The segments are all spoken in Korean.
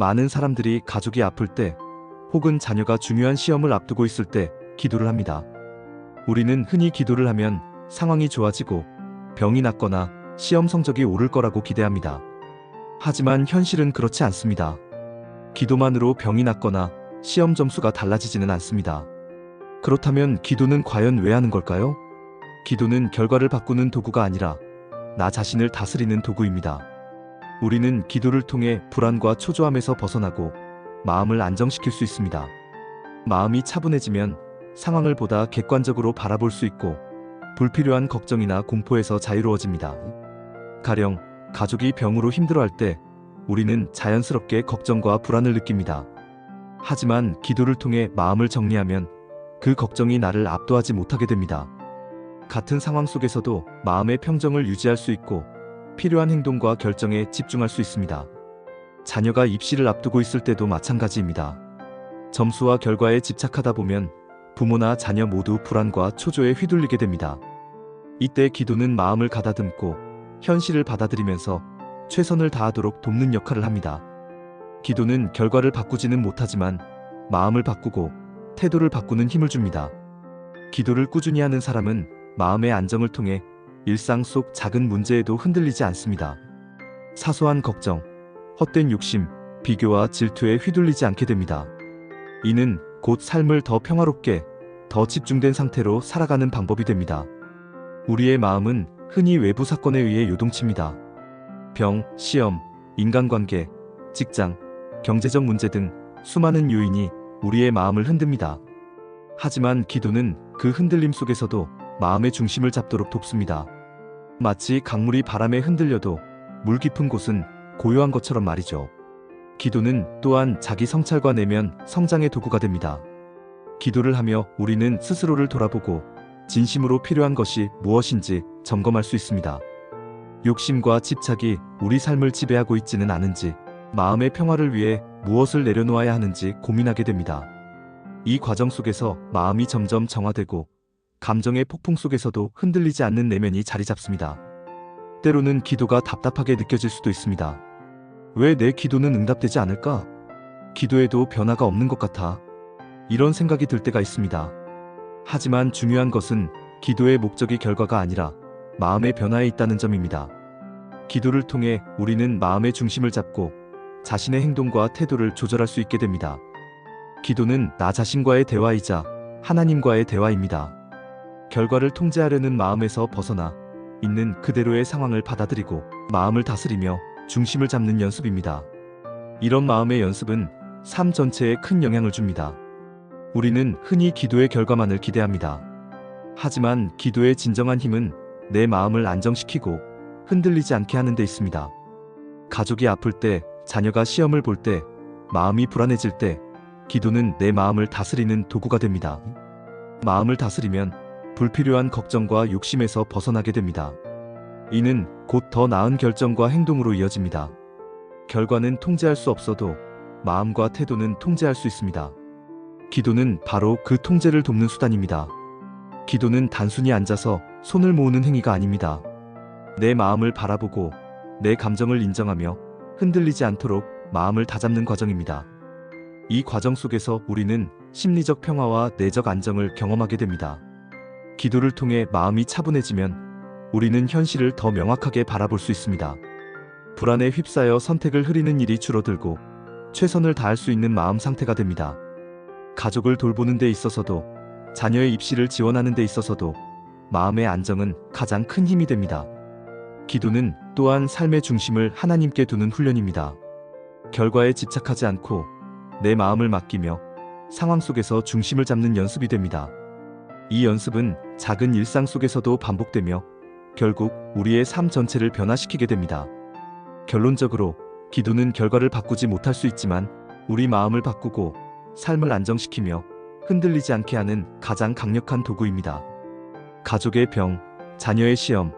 많은 사람들이 가족이 아플 때 혹은 자녀가 중요한 시험을 앞두고 있을 때 기도를 합니다. 우리는 흔히 기도를 하면 상황이 좋아지고 병이 낫거나 시험 성적이 오를 거라고 기대합니다. 하지만 현실은 그렇지 않습니다. 기도만으로 병이 낫거나 시험 점수가 달라지지는 않습니다. 그렇다면 기도는 과연 왜 하는 걸까요? 기도는 결과를 바꾸는 도구가 아니라 나 자신을 다스리는 도구입니다. 우리는 기도를 통해 불안과 초조함에서 벗어나고 마음을 안정시킬 수 있습니다. 마음이 차분해지면 상황을 보다 객관적으로 바라볼 수 있고 불필요한 걱정이나 공포에서 자유로워집니다. 가령 가족이 병으로 힘들어할 때 우리는 자연스럽게 걱정과 불안을 느낍니다. 하지만 기도를 통해 마음을 정리하면 그 걱정이 나를 압도하지 못하게 됩니다. 같은 상황 속에서도 마음의 평정을 유지할 수 있고 필요한 행동과 결정에 집중할 수 있습니다. 자녀가 입시를 앞두고 있을 때도 마찬가지입니다. 점수와 결과에 집착하다 보면 부모나 자녀 모두 불안과 초조에 휘둘리게 됩니다. 이때 기도는 마음을 가다듬고 현실을 받아들이면서 최선을 다하도록 돕는 역할을 합니다. 기도는 결과를 바꾸지는 못하지만 마음을 바꾸고 태도를 바꾸는 힘을 줍니다. 기도를 꾸준히 하는 사람은 마음의 안정을 통해 일상 속 작은 문제에도 흔들리지 않습니다. 사소한 걱정, 헛된 욕심, 비교와 질투에 휘둘리지 않게 됩니다. 이는 곧 삶을 더 평화롭게, 더 집중된 상태로 살아가는 방법이 됩니다. 우리의 마음은 흔히 외부 사건에 의해 요동칩니다. 병, 시험, 인간관계, 직장, 경제적 문제 등 수많은 요인이 우리의 마음을 흔듭니다. 하지만 기도는 그 흔들림 속에서도 마음의 중심을 잡도록 돕습니다. 마치 강물이 바람에 흔들려도 물 깊은 곳은 고요한 것처럼 말이죠. 기도는 또한 자기 성찰과 내면 성장의 도구가 됩니다. 기도를 하며 우리는 스스로를 돌아보고 진심으로 필요한 것이 무엇인지 점검할 수 있습니다. 욕심과 집착이 우리 삶을 지배하고 있지는 않은지, 마음의 평화를 위해 무엇을 내려놓아야 하는지 고민하게 됩니다. 이 과정 속에서 마음이 점점 정화되고 감정의 폭풍 속에서도 흔들리지 않는 내면이 자리 잡습니다. 때로는 기도가 답답하게 느껴질 수도 있습니다. 왜 내 기도는 응답되지 않을까? 기도에도 변화가 없는 것 같아. 이런 생각이 들 때가 있습니다. 하지만 중요한 것은 기도의 목적이 결과가 아니라 마음의 변화에 있다는 점입니다. 기도를 통해 우리는 마음의 중심을 잡고 자신의 행동과 태도를 조절할 수 있게 됩니다. 기도는 나 자신과의 대화이자 하나님과의 대화입니다. 결과를 통제하려는 마음에서 벗어나 있는 그대로의 상황을 받아들이고 마음을 다스리며 중심을 잡는 연습입니다. 이런 마음의 연습은 삶 전체에 큰 영향을 줍니다. 우리는 흔히 기도의 결과만을 기대합니다. 하지만 기도의 진정한 힘은 내 마음을 안정시키고 흔들리지 않게 하는 데 있습니다. 가족이 아플 때, 자녀가 시험을 볼 때, 마음이 불안해질 때, 기도는 내 마음을 다스리는 도구가 됩니다. 마음을 다스리면 불필요한 걱정과 욕심에서 벗어나게 됩니다. 이는 곧 더 나은 결정과 행동으로 이어집니다. 결과는 통제할 수 없어도 마음과 태도는 통제할 수 있습니다. 기도는 바로 그 통제를 돕는 수단입니다. 기도는 단순히 앉아서 손을 모으는 행위가 아닙니다. 내 마음을 바라보고 내 감정을 인정하며 흔들리지 않도록 마음을 다잡는 과정입니다. 이 과정 속에서 우리는 심리적 평화와 내적 안정을 경험하게 됩니다. 기도를 통해 마음이 차분해지면 우리는 현실을 더 명확하게 바라볼 수 있습니다. 불안에 휩싸여 선택을 흐리는 일이 줄어들고 최선을 다할 수 있는 마음 상태가 됩니다. 가족을 돌보는 데 있어서도 자녀의 입시를 지원하는 데 있어서도 마음의 안정은 가장 큰 힘이 됩니다. 기도는 또한 삶의 중심을 하나님께 두는 훈련입니다. 결과에 집착하지 않고 내 마음을 맡기며 상황 속에서 중심을 잡는 연습이 됩니다. 이 연습은 작은 일상 속에서도 반복되며 결국 우리의 삶 전체를 변화시키게 됩니다. 결론적으로 기도는 결과를 바꾸지 못할 수 있지만 우리 마음을 바꾸고 삶을 안정시키며 흔들리지 않게 하는 가장 강력한 도구입니다. 가족의 병, 자녀의 시험,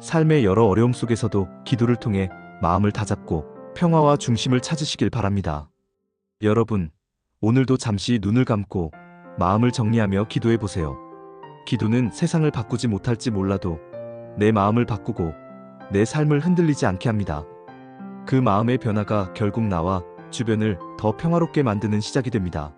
삶의 여러 어려움 속에서도 기도를 통해 마음을 다잡고 평화와 중심을 찾으시길 바랍니다. 여러분, 오늘도 잠시 눈을 감고 마음을 정리하며 기도해 보세요. 기도는 세상을 바꾸지 못할지 몰라도 내 마음을 바꾸고 내 삶을 흔들리지 않게 합니다. 그 마음의 변화가 결국 나와 주변을 더 평화롭게 만드는 시작이 됩니다.